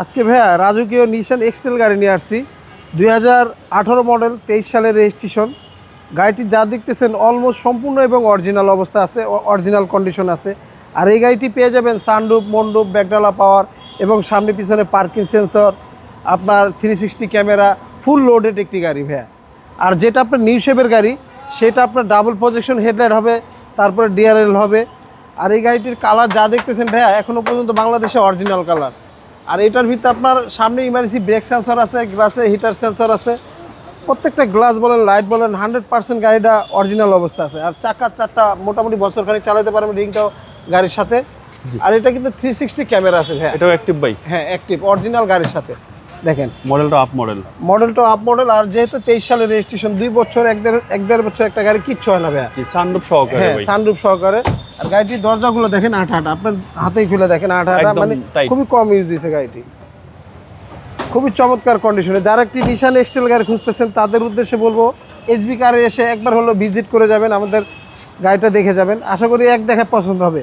আজকে ভাইয়া রাজকীয় নিশান এক্সটেল গাড়ি নিয়ে আসছি। দুই হাজার আঠারো মডেল তেইশ সালের রেজিস্ট্রেশন গাড়িটি যা দেখতেছেন অলমোস্ট সম্পূর্ণ এবং অরিজিনাল অবস্থা আছে অরিজিনাল কন্ডিশন আছে। আর এই গাড়িটি পেয়ে যাবেন সানরুপ মন্ডুপ ব্যাকডালা পাওয়ার এবং সামনে পিছনে পার্কিং সেন্সর আপনার three sixty camera full loaded একটি গাড়ি ভাইয়া। আর যেটা আপনার নিউ শেপের গাড়ি, সেটা আপনার ডাবল প্রজেকশন হেডলাইট হবে, তারপরে ডিআরএল হবে। আর এই গাড়িটির কালার যা দেখতেছেন ভাইয়া এখনও পর্যন্ত বাংলাদেশে অরিজিনাল কালার আর এটার ভিতরে আপনার সামনে ইমার্জেন্সি ব্রেক সেন্সর আছে গ্লাসে হিটার সেন্সর আছে। প্রত্যেকটা গ্লাস বলেন লাইট বলেন হান্ড্রেড পার্সেন্ট গাড়িটা অরিজিনাল অবস্থা আছে। আর চাকা চারটা মোটামুটি বছর খানিক চালাতে পারবেন রিংটাও গাড়ির সাথে। আর এটা কিন্তু থ্রি সিক্সটি ক্যামেরা আছে হ্যাঁ এটাও অ্যাক্টিভ বাইক হ্যাঁ অ্যাক্টিভ অরিজিনাল গাড়ির সাথে। দেখেন। মডেলটা আপ মডেল মডেলটা আপ মডেল আর যেহেতু তেইশ সালের রেজিস্ট্রেশন দুই বছর এক দেড় এক দেড় বছর একটা গাড়ি কিচ্ছু হয় না ভাইয়া। সানরূপ সহকারে হ্যাঁ ভাই। সানরুফ সহকারে। আর গাড়িটির দরজাগুলো দেখেন আট আট। আপনার হাতেই খুলে দেখেন আট আট। মানে খুবই কম ইউজ দিয়েছে গাড়িটি। খুবই চমৎকার কন্ডিশনে যারা একটি নিশান এক্সটেল গাড়ি খুঁজতেছেন তাদের উদ্দেশ্যে বলব এসবি কারে এসে একবার হলো ভিজিট করে যাবেন আমাদের গাড়িটা দেখে যাবেন। আশা করি এক দেখে পছন্দ হবে।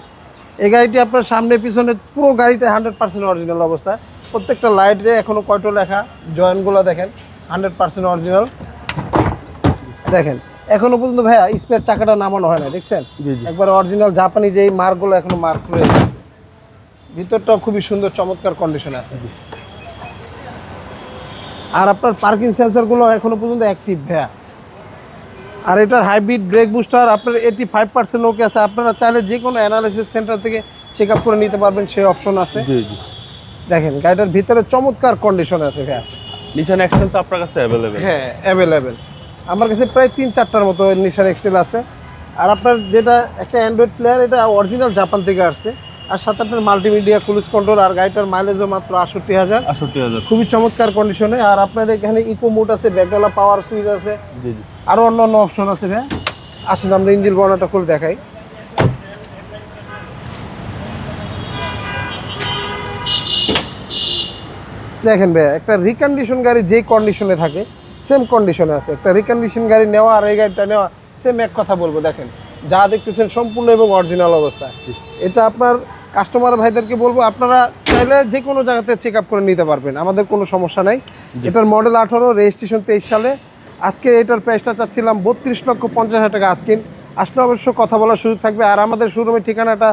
এই গাড়িটি আপনার সামনে পিছনে পুরো গাড়িটা হান্ড্রেড পার্সেন্ট অরিজিনাল অবস্থা। প্রত্যেকটা লাইটে এখনও কয়টো লেখা? জয়েন্টগুলো দেখেন হান্ড্রেড পার্সেন্ট অরিজিনাল দেখেন এখনও পর্যন্ত ভাইয়া স্পেয়ার চাকাটা নামানো হয় না দেখছেন? একবার অরিজিনাল জাপানি যেই মার্কগুলো এখনও মার্ক রয়ে গেছে ভিতরটাও খুবই সুন্দর চমৎকার কন্ডিশনে আছে। আর আপনার পার্কিং সেন্সরগুলো এখনও পর্যন্ত অ্যাক্টিভ ভ্যা আর এটার হাইব্রিড ব্রেক বুস্টার আপনার এইটি ফাইভ পার্সেন্ট ওকে আছে। আপনারা চাইলে যে কোনো অ্যানালিসিস সেন্টার থেকে চেক আপ করে নিতে পারবেন সেই অপশন আছে। জি জি। দেখেন গাড়িটার ভিতরে চমৎকার কন্ডিশন আছে ভ্যা নিশান অ্যাক্সেল তো আপনার কাছে অ্যাভেলেবেল হ্যাঁ অ্যাভেলেবেল আমার কাছে প্রায় তিন চারটার মতো নিশান এক্সটেল আছে। আর আপনার যেটা একটা অ্যান্ড্রয়েড প্লেয়ার এটা অরিজিনাল জাপান থেকে আসছে। আর সাথে আপনার মাল্টিমিডিয়া ক্রুজ কন্ট্রোল আর গাড়িটার মাইলেজও মাত্র আষট্টি হাজার। আষট্টি হাজার। খুবই চমৎকার কন্ডিশনে আর আপনার এখানে ইকো মোড আছে ব্যাকডালা পাওয়ার সুইচ আছে। জি জি। আরও অন্য অন্য অপশন আছে ভাই আসেন আমরা ইঞ্জিন বর্ণাটা খুলে দেখাই। দেখেন ভাই একটা রিকন্ডিশন গাড়ি যেই কন্ডিশনে থাকে সেম কন্ডিশনে আছে। একটা রিকন্ডিশন গাড়ি নেওয়া আর এই গাড়িটা নেওয়া সেম এক কথা বলব দেখেন। যা দেখতেছেন সম্পূর্ণ এবং অরিজিনাল অবস্থা। এটা আপনার কাস্টমার ভাইদেরকে বলব আপনারা চাইলে যে কোনো জায়গাতে চেক আপ করে নিতে পারবেন আমাদের কোনো সমস্যা নাই। এটার মডেল আঠারো রেজিস্ট্রেশন তেইশ সালে। আজকে এটার প্রাইসটা চাচ্ছিলাম বত্রিশ লক্ষ পঞ্চাশ হাজার টাকা আজকিন আসলে অবশ্য কথা বলার সুযোগ থাকবে। আর আমাদের শোরুমের ঠিকানাটা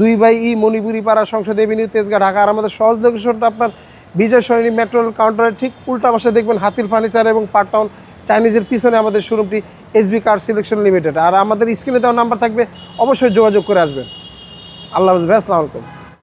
দুই বাই ই মণিপুরি পাড়া সংসদ এভিনিউ তেজগা ঢাকা। আর আমাদের সহজ লোকেশনটা আপনার বিজয় সৈনী মেট্রোল কাউন্টারের ঠিক উল্টা পাশে দেখবেন হাতির ফার্নিচার এবং পার্ট টাউন চাইনিজের পিছনে আমাদের শোরুমটি এসবি কার সিলেকশন লিমিটেড আর আমাদের স্ক্রিনে দেওয়া নাম্বার থাকবে, অবশ্যই যোগাযোগ করে আসবেন। আল্লাহ হাফিজ, ভাই, আসসালামু আলাইকুম।